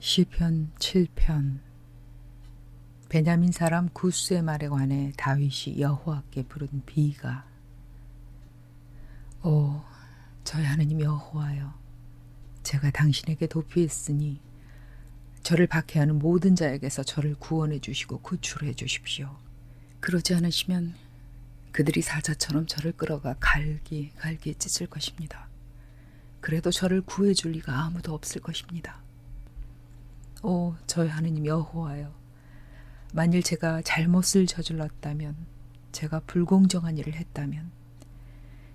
시편 7편 베냐민 사람 구스의 말에 관해 다윗이 여호와께 부른 비가 오 저희 하느님 여호와여 제가 당신에게 도피했으니 저를 박해하는 모든 자에게서 저를 구원해 주시고 구출해 주십시오. 그러지 않으시면 그들이 사자처럼 저를 끌어가 갈기 갈기에 찢을 것입니다. 그래도 저를 구해 줄 리가 아무도 없을 것입니다. 오 저희 하느님 여호와여 만일 제가 잘못을 저질렀다면 제가 불공정한 일을 했다면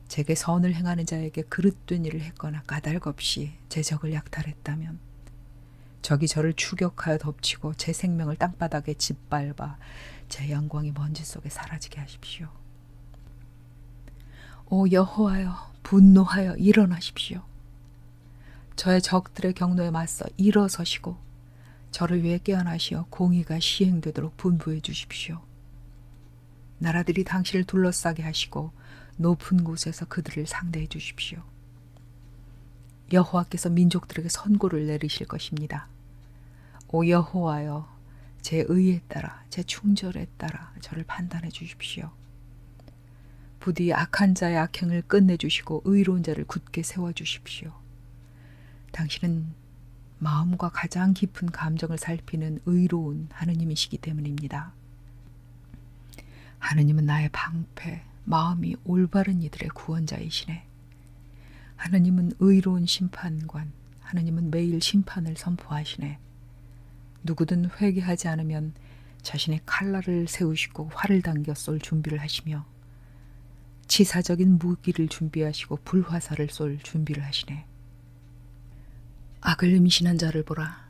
제게 선을 행하는 자에게 그릇된 일을 했거나 까닭 없이 제 적을 약탈했다면 적이 저를 추격하여 덮치고 제 생명을 땅바닥에 짓밟아 제 영광이 먼지 속에 사라지게 하십시오. 오 여호와여 분노하여 일어나십시오. 저의 적들의 경노에 맞서 일어서시고 저를 위해 깨어나시어 공의가 시행되도록 분부해 주십시오. 나라들이 당신을 둘러싸게 하시고 높은 곳에서 그들을 상대해 주십시오. 여호와께서 민족들에게 선고를 내리실 것입니다. 오 여호와여 제 의에 따라 제 충절에 따라 저를 판단해 주십시오. 부디 악한 자의 악행을 끝내 주시고 의로운 자를 굳게 세워 주십시오. 당신은 마음과 가장 깊은 감정을 살피는 의로운 하느님이시기 때문입니다. 하느님은 나의 방패, 마음이 올바른 이들의 구원자이시네. 하느님은 의로운 심판관, 하느님은 매일 심판을 선포하시네. 누구든 회개하지 않으면 자신의 칼날을 세우시고 활을 당겨 쏠 준비를 하시며 치사적인 무기를 준비하시고 불화살을 쏠 준비를 하시네. 악을 임신한 자를 보라.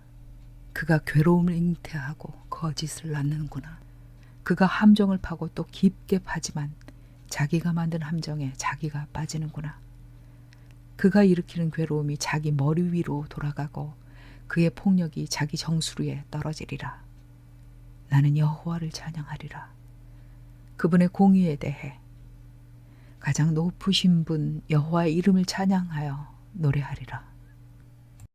그가 괴로움을 잉태하고 거짓을 낳는구나. 그가 함정을 파고 또 깊게 파지만 자기가 만든 함정에 자기가 빠지는구나. 그가 일으키는 괴로움이 자기 머리 위로 돌아가고 그의 폭력이 자기 정수리에 떨어지리라. 나는 여호와를 찬양하리라. 그분의 공의에 대해 가장 높으신 분 여호와의 이름을 찬양하여 노래하리라.